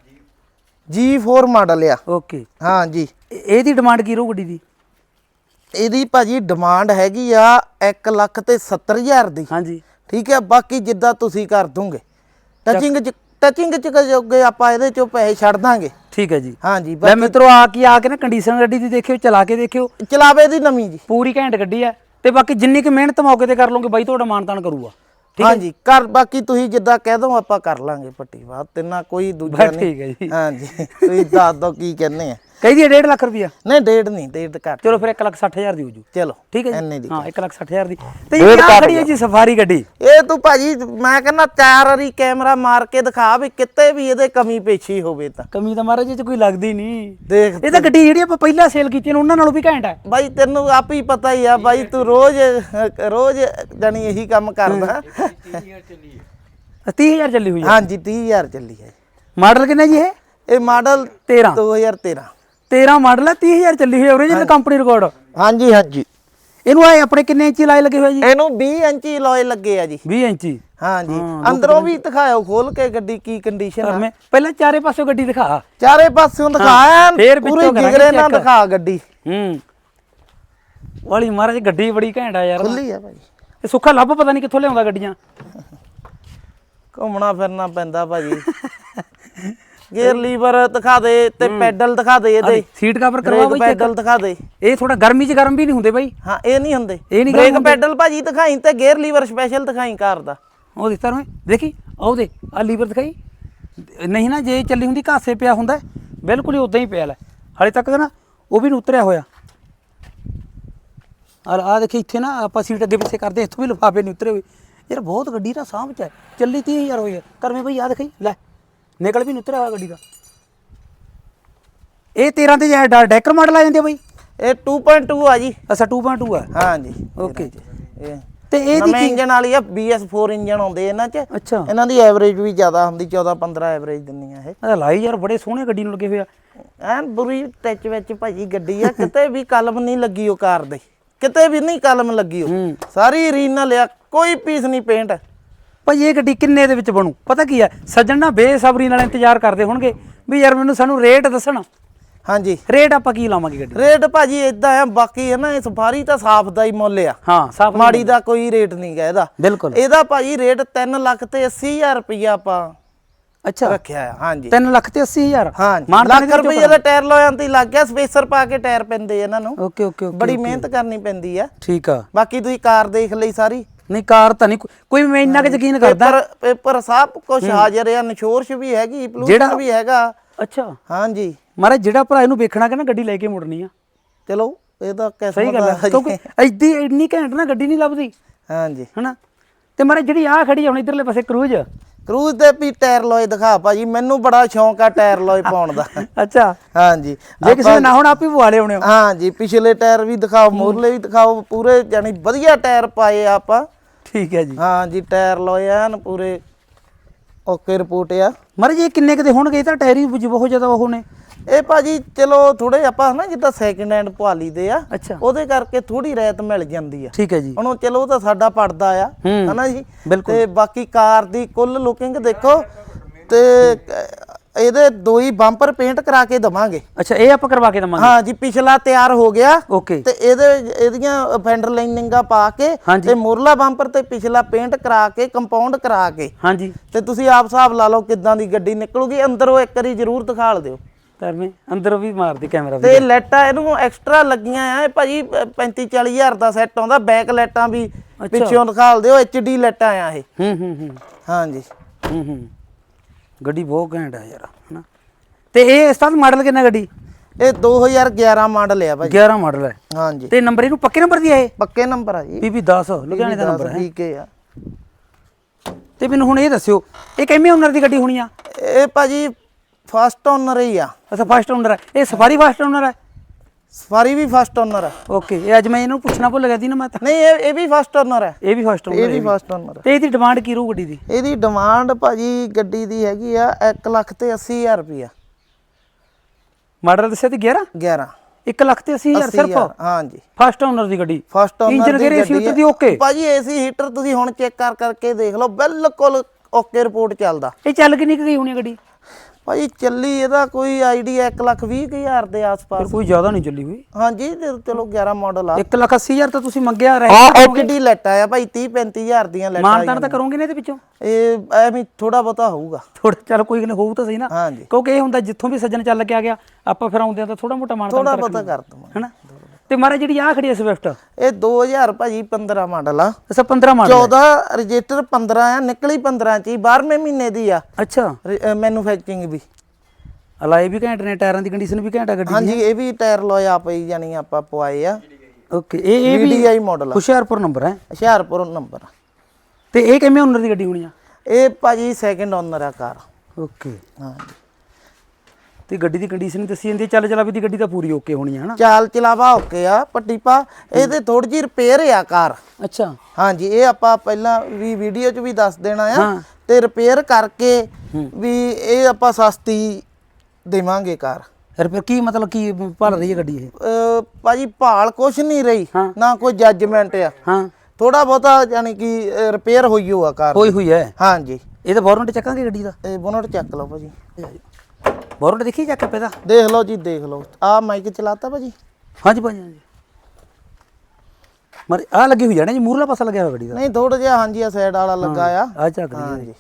G4 ਮਾਡਲ ਆ। ਓਕੇ। ਹਾਂ ਜੀ ਇਹ- ਇਹਦੀ ਡਿਮਾਂਡ ਕੀ ਰਹੂ ਗੱਡੀ ਦੀ? ਇਹਦੀ ਭਾਜੀ ਡਿਮਾਂਡ ਹੈਗੀ ਆ 1 ਲੱਖ ਤੇ 70000 ਦੀ। ਹਾਂਜੀ। ਠੀਕ ਹੈ ਬਾਕੀ ਜਿੱਦਾਂ ਤੁਸੀਂ ਕਰ ਦੋਗੇ। ਟਚਿੰਗ ਚ ਟਚਿੰਗ ਚ ਕਜੋਗੇ ਆਪਾਂ ਇਹਦੇ ਚੋਂ ਪੈਸੇ ਛੱਡ ਦਾਂਗੇ। ਠੀਕ ਹੈ ਜੀ। ਹਾਂਜੀ ਲੈ ਬਾਕੀ ਮਿੱਤਰੋ ਆ ਕੀ ਆ ਕੇ ਨਾ ਕੰਡੀਸ਼ਨ ਗੱਡੀ ਦੀ ਦੇਖਿਓ ਚਲਾ ਕੇ ਦੇਖਿਓ। ਚਲਾਵੇ ਦੀ ਨਵੀਂ ਜੀ। ਪੂਰੀ ਘੈਂਟ ਗੱਡੀ ਹੈ ਤੇ ਬਾਕੀ ਜਿੰਨੀ ਕਿ ਮਿਹਨਤ ਮੌਕੇ ਤੇ ਕਰ ਲਓਗੇ ਬਾਈ ਤੁਹਾਡਾ ਮਾਨਤਾਨ ਕਰੂਗਾ। ਹਾਂਜੀ ਕਰ ਬਾਕੀ ਤੁਸੀਂ ਜਿੱਦਾਂ ਕਹਿ ਦੋ ਆਪਾਂ ਕਰ ਲਾਂਗੇ ਪੱਟੀ ਬਾਤ ਤੇ ਨਾ ਕੋਈ ਦੂਜਾ ਬਸ ਨਹੀਂ। ਠੀਕ ਹੈ ਜੀ। ਹਾਂਜੀ ਤੁਸੀਂ ਦੱਸ ਦੋ ਕੀ ਕਹਿੰਦੇ ਆ। ਕਹੀ ਦੀ 1.5 ਲੱਖ ਰੁਪਿਆ ਨਹੀਂ ਡੇਢ ਨਹੀਂ ਡੇਢ ਘੱਟ। ਚਲੋ ਫਿਰ 1 ਲੱਖ 60000 ਦੀ ਹੋ ਜੂ। ਚਲੋ ਠੀਕ ਹੈ ਇੰਨੇ ਦੀ। ਹਾਂ 1 ਲੱਖ 60000 ਦੀ। ਤੇ ਇਹ ਘੱਟ ਖੜੀ ਹੈ ਜੀ ਸਫਾਰੀ ਗੱਡੀ। ਇਹ ਤੂੰ ਭਾਜੀ ਮੈਂ ਕਹਿੰਦਾ ਚਾਰ ਵਾਰੀ ਕੈਮਰਾ ਮਾਰ ਕੇ ਦਿਖਾ ਵੀ ਕਿਤੇ ਵੀ ਇਹਦੇ ਕਮੀ ਪੇਸ਼ੀ ਹੋਵੇ ਤਾਂ। ਕਮੀ ਤਾਂ ਮਹਾਰਾਜ ਇਹ ਚ ਕੋਈ ਲੱਗਦੀ ਨਹੀਂ। ਦੇਖ ਇਹ ਤਾਂ ਗੱਡੀ ਜਿਹੜੀ ਆਪਾਂ ਪਹਿਲਾਂ ਸੇਲ ਕੀਤੀ ਨੇ ਉਹਨਾਂ ਨਾਲੋਂ ਵੀ ਘੈਂਟ ਹੈ। ਬਾਈ ਤੈਨੂੰ ਆਪ ਹੀ ਪਤਾ ਹੀ ਆ ਬਾਈ ਤੂੰ ਰੋਜ਼ ਰੋਜ਼ ਜਾਨੀ ਇਹੀ ਕੰਮ ਕਰਦਾ। 30000 ਚੱਲੀ ਹੋਈ ਹੈ। ਹਾਂਜੀ 30000 ਚੱਲੀ ਹੈ। ਮਾਡਲ ਕਿੰਨਾ ਜੀ ਇਹ? ਇਹ ਮਾਡਲ 13 2013 13 ਮਾਡਲ ਹੈ 30000 ਚੱਲੀ ਹੋਈ ਓਰੀਜਨਲ ਕੰਪਨੀ ਰਿਕਾਰਡ ਹਾਂਜੀ ਹਾਂਜੀ। ਇਹਨੂੰ ਆਏ ਆਪਣੇ ਕਿੰਨੇ ਇੰਚੀ ਲਾਏ ਲੱਗੇ ਹੋਏ ਜੀ? ਇਹਨੂੰ 20 ਇੰਚੀ ਲੋਏ ਲੱਗੇ ਆ ਜੀ। 20 ਇੰਚੀ? ਹਾਂਜੀ। ਅੰਦਰੋਂ ਵੀ ਦਿਖਾਇਓ ਖੋਲ ਕੇ ਗੱਡੀ ਕੀ ਕੰਡੀਸ਼ਨ ਆ। ਪਹਿਲਾਂ ਚਾਰੇ ਪਾਸੋਂ ਗੱਡੀ ਦਿਖਾ। ਚਾਰੇ ਪਾਸਿਓਂ ਦਿਖਾਇਆ ਫੇਰ ਪੂਰੇ ਜਿਗਰੇ ਨਾਲ। ਦਿਖਾ ਗੱਡੀ। ਹੂੰ। ਵਾਲੀ ਮਹਾਰਾਜ ਗੱਡੀ ਬੜੀ ਘੈਂਟ ਆ ਯਾਰ। ਖੁੱਲੀ ਆ ਭਾਈ। ਇਹ ਸੁੱਖਾ ਲੱਭ ਪਤਾ ਨਹੀਂ ਕਿੱਥੋਂ ਲਿਆਉਂਦਾ ਗੱਡੀਆਂ। ਘੁੰਮਣਾ ਫਿਰਨਾ ਪੈਂਦਾ ਭਾਜੀ। ਗੇਅਰ ਲੀਵਰ ਦਿਖਾ ਦੇ ਤੇ ਪੈਡਲ ਦਿਖਾ ਦੇ ਇਹਦੇ। ਸੀਟ ਕਵਰ ਕਰਵਾ ਬਈ ਪੈਡਲ ਦਿਖਾ ਦੇ। ਇਹ ਥੋੜਾ ਗਰਮੀ 'ਚ ਗਰਮ ਵੀ ਨਹੀਂ ਹੁੰਦੇ ਬਾਈ। ਹਾਂ ਇਹ ਨਹੀਂ ਹੁੰਦੇ। ਇਹ ਨਹੀਂ ਬ੍ਰੇਕ ਪੈਡਲ ਭਾਜੀ ਦਿਖਾਈ ਤੇ ਗੇਅਰ ਲੀਵਰ ਸਪੈਸ਼ਲ ਦਿਖਾਈ ਕਾਰ ਦਾ। ਉਹ ਦਿੱਤਾ ਨੂੰ ਦੇਖੀ ਆਹ ਦੇ ਆ ਲੀਵਰ ਦਿਖਾਈ। ਨਹੀਂ ਨਾ ਜੇ ਚੱਲੀ ਹੁੰਦੀ ਘਾਸੇ ਪਿਆ ਹੁੰਦਾ ਬਿਲਕੁਲ ਹੀ ਉਦਾਂ ਹੀ ਪਿਆ ਲੈ। ਹਾਲੇ ਤੱਕ ਨਾ ਉਹ ਵੀ ਉਤਰਿਆ ਹੋਇਆ। ਆ ਆ ਦੇਖੀ ਇੱਥੇ ਨਾ ਆਪਾਂ ਸੀਟ ਅੱਗੇ ਪਿੱਛੇ ਕਰਦੇ ਇੱਥੋਂ ਵੀ ਲਿਫਾਫੇ ਨਹੀਂ ਉਤਰੇ ਹੋਏ। ਯਾਰ ਬਹੁਤ ਗੱਡੀ ਦਾ ਹੈ। ਚੱਲੀ 30000 ਹੋਈ ਕਰਵੇਂ ਬਈ ਆ ਦੇਖੀ ਲੈ। ਨਿਕਲ ਵੀ ਉਤਰਿਆ ਹੋਇਆ ਗੱਡੀ ਦਾ। ਇਹ 13 ਤੇ ਜਿਹੜਾ ਡੈਕਰ ਮਾਡਲ ਆ ਜਾਂਦੇ ਆ ਬਈ? ਇਹ 2.2 ਆ ਜੀ। ਅੱਛਾ 2.2 ਆ। ਹਾਂ ਜੀ। ਓਕੇ ਇਹ ਤੇ ਇਹਦੀ ਨਵੇਂ ਇੰਜਨ ਵਾਲੀ ਆ BS4 ਇੰਜਨ ਆਉਂਦੇ ਇਹਨਾਂ 'ਚ। ਅੱਛਾ। ਇਹਨਾਂ ਦੀ ਐਵਰੇਜ ਵੀ ਜ਼ਿਆਦਾ ਹੁੰਦੀ 14 15 ਐਵਰੇਜ ਦਿੰਦੀਆਂ ਇਹ। ਆ ਲਾਈ ਯਾਰ ਬੜੇ ਸੋਹਣੇ ਗੱਡੀ ਨੂੰ ਲੱਗੇ ਹੋਏ ਆ। ਐਨ ਬੁਰੀ ਟੱਚ ਵਿੱਚ ਭਾਜੀ ਗੱਡੀ ਆ ਕਿਤੇ ਵੀ ਕਲਮ ਨਹੀਂ ਲੱਗੀ ਉਹ ਕਾਰ ਦੇ। ਕਿਤੇ ਵੀ ਨਹੀਂ ਕਲਮ ਲੱਗੀ ਉਹ। ਸਾਰੀ ਰੀਨਲ ਆ ਕੋਈ ਪੀਸ ਨਹੀਂ ਪੇਂਟ ਭਾਈ ਇਹ ਗੱਡੀ ਕਿੰਨੇ ਦੇ ਵਿੱਚ ਬਣੂ? ਪਤਾ ਕੀ ਹੈ ਸੱਜਣ ਨਾ ਬੇਸਬਰੀ ਨਾਲ ਇੰਤਜ਼ਾਰ ਕਰਦੇ ਹੋਣਗੇ ਵੀ ਯਾਰ ਮੈਨੂੰ ਸਾਨੂੰ ਰੇਟ ਦੱਸਣ। ਹਾਂਜੀ। ਰੇਟ ਆਪਾਂ ਕੀ ਲਾਵਾਂਗੇ ਗੱਡੀ? ਰੇਟ ਭਾਜੀ ਇਦਾਂ ਆ ਬਾਕੀ ਹੈ ਨਾ ਇਹ ਸਫਾਰੀ ਤਾਂ ਸਾਫ਼ ਦਾ ਹੀ ਮੁੱਲ ਆ। ਹਾਂ ਸਾਫ਼ ਮਾੜੀ ਦਾ ਕੋਈ ਰੇਟ ਨਹੀਂ ਗਾ ਇਹਦਾ। ਬਿਲਕੁਲ। ਇਹਦਾ ਭਾਜੀ ਰੇਟ 3 ਲੱਖ ਤੇ 80000 ਰੁਪਇਆ ਆਪਾਂ ਅੱਛਾ। ਰੱਖਿਆ ਆ ਹਾਂਜੀ। 3 ਲੱਖ ਤੇ 80000 ਹਾਂਜੀ। ਮਾਨਤਾਨ ਲੱਖ ਰੁਪਏ ਦਾ ਟਾਇਰ ਲੋਆਂ ਤੇ ਲੱਗ ਗਿਆ ਸਪੇਸਰ ਪਾ ਕੇ ਟਾਇਰ ਪੈਂਦੇ ਇਹਨਾਂ ਨੂੰ। ਓਕੇ ਓਕੇ ਬੜੀ ਮਿਹਨਤ ਕਰਨੀ ਪੈਂਦੀ ਆ। ਠੀਕ ਆ। ਬਾਕੀ ਤੁਸੀਂ ਕਾਰ ਦੇਖ ਲਈ ਸਾਰੀ। ਨਹੀਂ ਕਾਰ ਤਾਂ ਨਹੀਂ ਕੋਈ- ਮੈਂ ਇੰਨਾ ਕਿ ਯਕੀਨ ਕਰਦਾ। ਪੇਪਰ ਪੇਪਰ ਸਭ ਕੁਝ ਹਾਜ਼ਰ ਆ ਨਿਸ਼ੋਰਸ਼ ਵੀ ਹੈਗੀ ਪੋਲੂਸ਼ਨ ਵੀ ਹੈਗਾ। ਅੱਛਾ। ਹਾਂਜੀ। ਮਹਾਰਾਜ ਜਿਹੜਾ ਭਰਾ ਇਹਨੂੰ ਵੇਖਣਾ ਕਿ ਨਾ ਗੱਡੀ ਲੈ ਕੇ ਮੁੜਨੀ ਆ। ਚਲੋ ਇਹ ਤਾਂ ਸਹੀ ਕਿਸਮਤ ਗੱਲ ਦਾ ਹੈ ਕਿਉਂਕਿ ਐਡੀ ਇੰਨੀ ਘੈਂਟ ਨਾ ਗੱਡੀ ਨਹੀਂ ਲੱਭਦੀ। ਹਾਂਜੀ। ਹਨਾ? ਤੇ ਮਹਾਰਾਜ ਜਿਹੜੀ ਆ ਖੜੀ ਹੁਣ ਇਧਰਲੇ ਪਾਸੇ ਕਰੂਜ਼। ਕਰੂਜ਼ ਤੇ ਵੀ ਟਾਇਰ ਲੋਏ ਦਿਖਾ ਭਾਜੀ ਮੈਨੂੰ ਬੜਾ ਸ਼ੌਂਕ ਆ ਟਾਇਰ ਲੋਏ ਪਾਉਣ ਦਾ। ਅੱਛਾ। ਹਾਂਜੀ। ਜੇ ਕਿਸੇ ਨਾ ਹੁਣ ਆਪ ਹੀ ਪਵਾ ਲਿਆਉਣੇ ਹਾਂਜੀ ਪਿਛਲੇ ਟਾਇਰ ਵੀ ਦਿਖਾਓ ਮੂਰਲੇ ਵੀ ਦਿਖਾਓ ਪੂਰੇ ਜਾਨੀ ਵਧੀਆ ਟਾਇਰ ਪਾਏ ਆਪਾਂ। ਠੀਕ ਹੈ ਜੀ। ਹਾਂਜੀ ਟਾਇਰ ਲੋਏ ਐਨ ਪੂਰੇ। ਓਕੇ ਰਿਪੋਰਟ ਆ। ਮਹਾਰਾਜ ਇਹ ਕਿੰਨੇ ਕਿਤੇ ਹੋਣਗੇ? ਇਹ ਤਾਂ ਟਾਇਰ ਹੀ ਜੀ ਬਹੁਤ ਜ਼ਿਆਦਾ ਉਹ ਨੇ। ਇਹ ਭਾਜੀ ਚਲੋ ਥੋੜੇ ਆਪਾਂ ਹਨਾ ਜਿੱਦਾਂ ਸੈਕਿੰਡ ਹੈਂਡ ਪਵਾ ਲਈਦੇ ਆ ਅੱਛਾ। ਉਹਦੇ ਕਰਕੇ ਥੋੜੀ ਰਾਇਤ ਮਿਲ ਜਾਂਦੀ ਆ। ਠੀਕ ਹੈ ਜੀ। ਹੁਣ ਉਹ ਚਲੋ ਉਹ ਤਾਂ ਸਾਡਾ ਪੜਦਾ ਆ ਹੂੰ। ਹਨਾ ਜੀ? ਬਿਲਕੁਲ। ਤੇ ਬਾਕੀ ਕਾਰ ਦੀ ਕੁੱਲ ਲੁਕਿੰਗ ਦੇਖੋ ਤੇ ਇਹਦੇ ਦੋ ਹੀ ਬੰਪਰ ਪੇਂਟ ਕਰਾ ਕੇ ਦਵਾਂਗੇ। ਅੱਛਾ ਇਹ ਆਪਾਂ ਕਰਵਾ ਕੇ ਦਵਾਂਗੇ? ਹਾਂ ਜੀ ਪਿਛਲਾ ਤਿਆਰ ਹੋ ਗਿਆ। ਓਕੇ ਤੇ ਇਹਦੇ ਇਹਦੀਆਂ ਫੈਂਡਰ ਲਾਈਨਿੰਗਾਂ ਪਾ ਕੇ। ਤੇ ਮੁਰਲਾ ਬੰਪਰ ਤੇ ਪਿਛਲਾ ਪੇਂਟ ਕਰਾ ਕੇ ਕੰਪਾਊਂਡ ਕਰਾ ਕੇ। ਹਾਂਜੀ। ਤੇ ਤੁਸੀਂ ਆਪ ਹਿਸਾਬ ਲਾ ਲਓ ਕਿੱਦਾਂ ਦੀ ਗੱਡੀ ਨਿਕਲੂਗੀ। ਅੰਦਰੋਂ ਇੱਕ ਵਾਰੀ ਜ਼ਰੂਰ ਦਿਖਾਲ ਦਿਓ। ਧਰਮੇ ਅੰਦਰੋਂ ਵੀ ਮਾਰ ਦੇ ਕੈਮਰਾ ਤੇ ਲਾਈਟਾਂ ਇਹਨੂੰ ਐਕਸਟਰਾ ਲੱਗੀਆਂ ਆ। ਇਹ ਭਾਜੀ 35 40 ਹਜ਼ਾਰ ਦਾ ਸੈੱਟ ਆਉਂਦਾ। ਬੈਕ ਲਾਈਟਾਂ ਵੀ ਪਿੱਛੋਂ ਦਿਖਾਲ ਦਿਓ। ਐਚਡੀ ਲਾਈਟਾਂ ਆ ਇਹ। ਹੂੰ ਹੂੰ ਹੂੰ। ਹਾਂਜੀ। ਹੂੰ ਹੂੰ। ਗੱਡੀ ਬਹੁਤ ਘੈਂਟ ਆ ਯਾਰ ਹਨਾ? ਤੇ ਇਹ ਇਸ ਦਾ ਮਾਡਲ ਕਿੰਨਾ ਗੱਡੀ? ਇਹ 2011 ਮਾਡਲ ਆ ਭਾਜੀ 11 ਮਾਡਲ ਹੈ ਹਾਂਜੀ। ਤੇ ਨੰਬਰ ਇਹਨੂੰ ਪੱਕੇ ਨੰਬਰ ਦੀ ਹੈ ਇਹ? ਪੱਕੇ ਨੰਬਰ ਆ ਜੀ। ਪੀਪੀ 10 ਲੁਧਿਆਣੇ ਦਾ ਨੰਬਰ ਹੈ? ਠੀਕ ਹੈ ਤੇ ਮੈਨੂੰ ਹੁਣ ਇਹ ਦੱਸਿਓ ਇਹ ਕਿੰਨੇ ਓਨਰ ਦੀ ਗੱਡੀ ਹੋਣੀ ਆ? ਇਹ ਭਾਜੀ ਫਸਟ ਓਨਰ ਹੀ ਆ। ਅੱਛਾ ਫਸਟ ਓਨਰ ਹੈ ਇਹ ਸਫਾਰੀ ਫਸਟ ਓਨਰ ਹੈ ਸਫਾਰੀ ਵੀ ਫਸਟ ਓਨਰ ਆ। ਓਕੇ ਇਹ ਅੱਜ ਮੈਂ ਇਹਨੂੰ ਪੁੱਛਣਾ ਭੁੱਲ ਗਿਆ ਸੀ ਨਾ ਮੈਂ ਤਾਂ ਨਹੀਂ ਇਹ ਇਹ ਵੀ ਫਸਟ ਓਨਰ ਹੈ ਇਹ ਵੀ ਫਸਟ ਇਹ ਓਨਰ ਵੀ ਫਸਟ ਓਨਰ ਤੇ ਇਹਦੀ ਡਿਮਾਂਡ ਕੀ ਰਹੂ ਗੱਡੀ ਦੀ? ਇਹਦੀ ਡਿਮਾਂਡ ਭਾਜੀ ਗੱਡੀ ਦੀ ਹੈਗੀ ਆ 1 ਲੱਖ ਤੇ 80000 ਰੁਪਿਆ ਮਾਡਲ ਦੱਸਿਆ ਤੇ 11 11 1 ਲੱਖ ਤੇ 80000 ਸਿਰਫ? ਹਾਂਜੀ। ਫਸਟ ਓਨਰ ਦੀ ਗੱਡੀ। First owner engine gear AC ਉੱਤੇ ਦੀ ਓਕੇ ਭਾਜੀ ਏਸੀ ਹੀਟਰ ਤੁਸੀਂ ਹੁਣ ਚੈੱਕ ਕਰ ਕਰਕੇ ਦੇਖ ਲਓ ਬਿਲਕੁਲ ਓਕੇ ਰਿਪੋਰਟ ਚੱਲਦਾ। ਇਹ ਚੱਲ ਕਿੰਨੀ ਗਈ ਹੋਣੀ ਗੱਡੀ? ਭਾਜੀ ਚੱਲੀ ਇਹਦਾ ਕੋਈ ਆਈਡੀਆ 1 ਲੱਖ 20 ਹਜ਼ਾਰ ਦੇ ਆਸ-ਪਾਸ। ਕੋਈ ਜ਼ਿਆਦਾ ਨਹੀਂ ਚੱਲੀ ਹੋਈ। ਹਾਂਜੀ ਤੇ ਚਲੋ 11 ਮਾਡਲ ਆ। 1 ਲੱਖ 80 ਹਜ਼ਾਰ ਤਾਂ ਤੁਸੀਂ ਮੰਗਿਆ ਰਹਿ ਆ ਓਕੀਡੀ ਲੈਟ ਆਇਆ ਭਾਈ 30 35 ਹਜ਼ਾਰ ਦੀਆਂ ਲੈਟਾਂ ਮਾਨਤਾਨ ਤਾਂ ਕਰੋਗੇ ਨੇ ਇਹਦੇ ਵਿੱਚੋਂ? ਇਹ ਐਵੇਂ ਥੋੜਾ ਬਹੁਤਾ ਹੋਊਗਾ। ਥੋੜਾ ਚੱਲ ਕੋਈ ਗੱਲ ਹੋਊ ਤਾਂ ਸਹੀ ਨਾ। ਕਿਉਂਕਿ ਇਹ ਹੁੰਦਾ ਜਿੱਥੋਂ ਵੀ ਸੱਜਣ ਚੱਲ ਕੇ ਆ ਗਿਆ ਆਪਾਂ ਫਿਰ ਆਉਂਦੇ ਆ ਤਾਂ ਥੋੜਾ ਮੋਟਾ ਮਾਨਤਾਨ ਥੋੜਾ ਬਹੁਤਾ ਕਰ ਦਵਾਂਗੇ। ਹਨਾ? ਤੇ ਮਾਰਾ ਜਿਹੜੀ ਆ ਖੜੀ ਹੈ ਸਵਿਫਟ? ਇਹ 2000 ਭਾਜੀ 15 ਮਾਡਲ ਆ। ਅੱਛਾ 15 ਮਾਡਲ 14 ਰਜਿਸਟਰ 15 ਆ ਨਿਕਲੀ 15 ਚ ਹੀ 12ਵੇਂ ਮਹੀਨੇ ਦੀ ਆ। ਅੱਛਾ। ਮੈਨੂਫੈਕਚਰਿੰਗ ਵੀ। ਅਲਾਈ ਵੀ ਘੈਂਟ ਨੇ ਟਾਇਰਾਂ ਦੀ ਕੰਡੀਸ਼ਨ ਵੀ ਘੈਂਟ ਆ ਗੱਡੀ ਹਾਂਜੀ ਇਹ ਵੀ ਟਾਇਰ ਲੋਇਆ ਪਈ ਜਾਨੀ ਆਪਾਂ ਪਵਾਏ ਆ। ਓਕੇ ਇਹ ਇਹ ਵੀ VDI ਮਾਡਲ ਆ। ਹੁਸ਼ਿਆਰਪੁਰ ਨੰਬਰ ਹੈ ਹੁਸ਼ਿਆਰਪੁਰ ਨੰਬਰ ਤੇ ਇਹ ਕਿਵੇਂ ਓਨਰ ਦੀ ਗੱਡੀ ਹੋਣੀ ਆ? ਇਹ ਭਾਜੀ ਸੈਕਿੰਡ ਓਨਰ ਆ ਕਾਰ। ਓਕੇ। ਹਾਂਜੀ। ਤੇ ਗੱਡੀ ਦੀ ਕੰਡੀਸ਼ਨ ਦੱਸੀ ਜਾਂਦੀ ਹੈ, ਚੱਲ ਚਲਾ ਵੀ ਦੀ ਗੱਡੀ ਤਾਂ ਪੂਰੀ ਓਕੇ ਹੋਣੀ ਹੈ ਹਨਾ? ਚਾਲ ਚਲਾਵਾ ਓਕੇ ਆ ਪੱਟੀ ਪਾ ਇਹਦੇ ਥੋੜੀ ਜਿਹੀ ਰਿਪੇਅਰ ਆ ਕਾਰ। ਅੱਛਾ। ਹਾਂਜੀ ਇਹ ਆਪਾਂ ਪਹਿਲਾਂ ਵੀ ਵੀਡੀਓ 'ਚ ਵੀ ਦੱਸ ਦੇਣਾ ਆ ਹਾਂ। ਤੇ ਰਿਪੇਅਰ ਕਰਕੇ ਵੀ ਇਹ ਆਪਾਂ ਸਸਤੀ ਦੇਵਾਂਗੇ ਕਾਰ। ਰਿਪੇਅਰ ਕੀ ਮਤਲਬ ਕੀ ਭਾਲ ਰਹੀ ਹੈ ਗੱਡੀ ਇਹ? ਅਹ ਭਾਜੀ ਭਾਲ ਕੁਛ ਨਹੀਂ ਰਹੀ ਹਾਂ। ਨਾ ਕੋਈ ਜੱਜਮੈਂਟ ਆ। ਹਾਂ। ਥੋੜਾ ਬਹੁਤਾ ਯਾਨੀ ਕਿ ਰਿਪੇਅਰ ਹੋਈ ਹੋ ਆ ਕਾਰ ਹੋਈ ਹੋਈ ਹੈ। ਹਾਂਜੀ। ਇਹ ਤਾਂ ਵਾਰੰਟ ਚੱਕਾਂਗੇ ਗੱਡੀ ਦਾ? ਇਹ ਬੋਨਟ ਚੱਕ ਲਓ ਭਾਜੀ। ਵਾਰੰਟ ਦੇਖੀ ਚੱਕ ਪੇ ਦਾ ਦੇਖ ਲਓ ਜੀ ਦੇਖ ਲਓ। ਆ ਮਾਈਕ ਚਲਾਤਾ ਭਾਜੀ। ਹਾਂਜੀ ਭਾਜੀ ਹਾਂਜੀ। ਮਰ ਆ ਲੱਗੀ ਹੋਈ ਨਾ ਜੀ ਮੂਰਲਾ ਪਾਸਾ ਲੱਗਿਆ ਹੋਇਆ ਗੱਡੀ ਦਾ? ਨਹੀਂ ਥੋੜਾ ਜਿਹਾ ਹਾਂਜੀ ਆ ਸਾਈਡ ਵਾਲਾ ਲੱਗਾ ਆ। ਆ ਝਾਕਦੀ ਹਾਂਜੀ।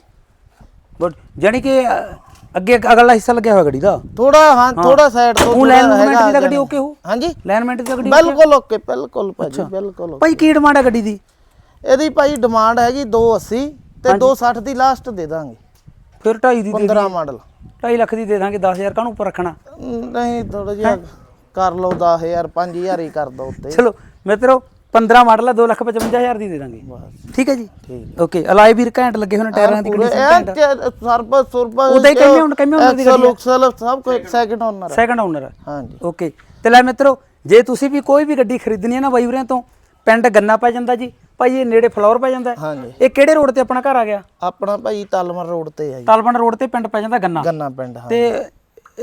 ਬਟ ਜਾਨੀ ਕਿ ਅ, ਅੱਗੇ ਅਗਲਾ ਹਿੱਸਾ ਲੱਗਿਆ ਹੋਇਆ ਗੱਡੀ ਦਾ? ਥੋੜਾ ਹਾਂ ਥੋੜਾ ਸਾਈਡ ਤੋਂ ਉਹ ਥੋੜ੍ਹਾ ਲਾਈਨਮੈਂਟ ਦੀ ਤਾਂ ਗੱਡੀ ਓਕੇ ਹੋ? ਹਾਂਜੀ। ਲਾਈਨਮੈਂਟ ਦੀ ਤਾਂ ਗੱਡੀ ਬਿਲਕੁਲ ਓਕੇ ਬਿਲਕੁਲ ਭਾਜੀ ਬਿਲਕੁਲ। ਭਾਈ ਕੀ ਡਿਮਾਂਡ ਹੈ ਗੱਡੀ ਦੀ? ਇਹਦੀ ਭਾਈ ਡਿਮਾਂਡ ਹੈਗੀ 280 ਤੇ 260 ਦੀ ਲਾਸਟ ਦੇ ਦਾਂਗੇ। ਫਿਰ 2.5 ਦੀ 15 ਮਾਡਲ। 2.5 ਲੱਖ ਦੀ ਦੇ ਦਾਂਗੇ 10000 ਕਾਹਨੂੰ ਉੱਪਰ ਰੱਖਣਾ? ਨਹੀਂ ਥੋੜਾ ਜਿਹਾ ਕਰ ਲਓ 10000 5000 ਹੀ ਕਰ ਦੋ ਉੱਤੇ। ਚਲੋ ਮਿੱਤਰੋ 15 ਮਾਡਲ ਹੈ 255000 ਦੀ ਦੇ ਦਾਂਗੇ। ਠੀਕ ਹੈ ਜੀ? ਠੀਕ ਓਕੇ ਅਲਾਈ ਵੀਰ ਘੈਂਟ ਲੱਗੇ ਹੋਣੇ ਟਾਇਰਾਂ ਦੀ ਕੰਡੀਸ਼ਨ ਇਹ ਸਰਬ ਸੁਰਬ ਉਹਦਾ ਹੀ ਕਹਿੰਦੇ ਹੁਣ ਕਹਿੰਦੇ ਉਹਨਾਂ ਦੀ ਗੱਡੀ ਸਭ ਕੁਝ ਸੈਕਿੰਡ ਓਨਰ ਸੈਕੰਡ ਓਨਰ ਹੈ ਹਾਂਜੀ। ਓਕੇ ਤੇ ਲੈ ਮਿੱਤਰੋ ਜੇ ਤੁਸੀਂ ਵੀ ਕੋਈ ਵੀ ਗੱਡੀ ਖਰੀਦਣੀ ਹੈ ਨਾ ਬਾਈ ਵੀਰਿਆਂ ਤੋਂ ਪਿੰਡ ਗੰਨਾ ਪੈ ਜਾਂਦਾ ਜੀ। ਭਾਈ ਇਹ ਨੇੜੇ ਫਲੋਰ ਪੈ ਜਾਂਦਾ ਹੈ। ਹਾਂਜੀ। ਇਹ ਕਿਹੜੇ ਰੋਡ ਤੇ ਆਪਣਾ ਘਰ ਆ ਗਿਆ? ਆਪਣਾ ਭਾਈ ਤਾਲਮਰ ਰੋਡ ਤੇ ਆ ਜੀ। ਤਾਲਬਨ ਰੋਡ ਤੇ ਪਿੰਡ ਪੈ ਜਾਂਦਾ ਗੰਨਾ। ਗੰਨਾ ਪਿੰਡ ਹਾਂ ਤੇ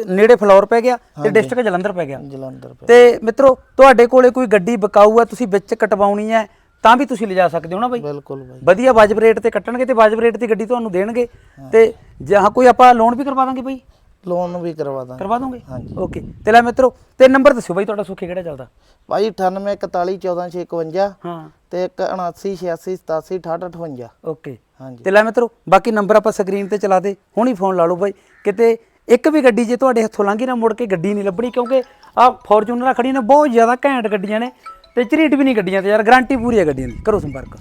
ਨੇੜੇ ਫਲੋਰ ਪੈ ਗਿਆ ਤੇ ਡਿਸਟ੍ਰਿਕਟ ਜਲੰਧਰ ਪੈ ਗਿਆ। ਜਲੰਧਰ ਪੇ ਤੇ ਮਿੱਤਰੋ ਤੁਹਾਡੇ ਕੋਲੇ ਕੋਈ ਗੱਡੀ ਬਕਾਊ ਆ ਤੁਸੀਂ ਵਿੱਚ ਕਟਵਾਉਣੀ ਹੈ ਤਾਂ ਵੀ ਤੁਸੀਂ ਲਿਜਾ ਸਕਦੇ ਹੋ ਨਾ ਬਾਈ ਬਿਲਕੁਲ ਭਾਈ। ਵਧੀਆ ਵਾਜਬ ਰੇਟ ਤੇ ਕੱਟਣਗੇ ਤੇ ਵਾਜਬ ਰੇਟ ਦੀ ਗੱਡੀ ਤੁਹਾਨੂੰ ਦੇਣਗੇ। ਤੇ ਜਾਂ ਕੋਈ ਆਪਾਂ ਲੋਨ ਵੀ ਕਰਵਾ ਦਾਂਗੇ ਬਾਈ ਲੋਨ ਵੀ ਕਰਵਾ ਦਾਂਗੇ। ਕਰਵਾ ਦੋਗੇ? ਹਾਂਜੀ। ਓਕੇ। ਤੇ ਲੈ ਮਿੱਤਰੋ ਤੇ ਨੰਬਰ ਦੱਸਿਓ ਬਾਈ ਤੁਹਾਡਾ ਸੁੱਖੇ ਕਿਹੜਾ ਚੱਲਦਾ? ਭਾਈ 98 41 14 651 ਹਾਂ। ਤੇ 79 86 87 68 58 ਓਕੇ। ਹਾਂਜੀ। ਤੇ ਲੈ ਮਿੱਤਰੋ ਬਾਕੀ ਨੰਬਰ ਆਪਾਂ ਸਕਰੀਨ ਤੇ ਚਲਾ ਦੇ ਹੁਣੀ ਫੋਨ ਲਾ ਲਓ ਬਾਈ। ਕਿਤੇ ਇੱਕ ਵੀ ਗੱਡੀ ਜੇ ਤੁਹਾਡੇ ਹੱਥੋਂ ਲੰਘੀ ਨਾ ਮੁੜ ਕੇ ਗੱਡੀ ਨਹੀਂ ਲੱਭਣੀ ਕਿਉਂਕਿ ਆ ਫੋਰਚੂਨਰਾਂ ਖੜੀਆਂ ਨੇ ਬਹੁਤ ਜ਼ਿਆਦਾ ਘੈਂਟ ਗੱਡੀਆਂ ਨੇ ਤੇ ਝਰੀਟ ਵੀ ਨਹੀਂ ਗੱਡੀਆਂ ਤੇ ਯਾਰ ਗਾਰੰਟੀ ਪੂਰੀ ਹੈ ਗੱਡੀਆਂ ਦੀ। ਕਰੋ ਸੰਪਰਕ।